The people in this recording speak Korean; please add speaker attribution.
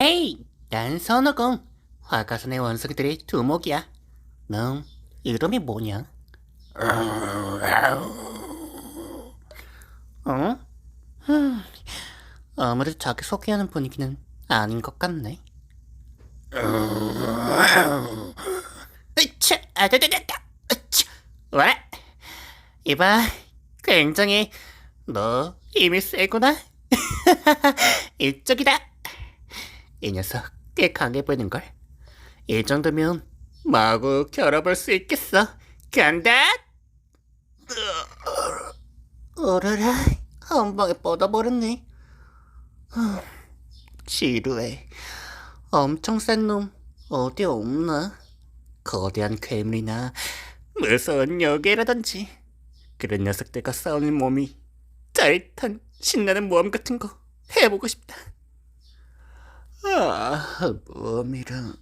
Speaker 1: 에이, 난 선호공. 화가산의 원숭이들의 두목이야. 넌 이름이 뭐냐? 어? 흠, 아무래도 자기 소개하는 분위기는 아닌 것 같네. 으차, 아다다다다, 으차, 와, 이봐, 굉장히 너 힘이 세구나. 이쪽이다. 이 녀석 꽤 강해 보이는걸. 이 정도면 마구 겨뤄볼 수 있겠어. 간다. 어라라, 한 방에 뻗어버렸네. 후, 지루해. 엄청 센 놈 어디 없나? 거대한 괴물이나 무서운 여괴라든지 그런 녀석들과 싸우는 몸이 짜릿한 신나는 모험 같은 거 해보고 싶다. 아, 모험이랑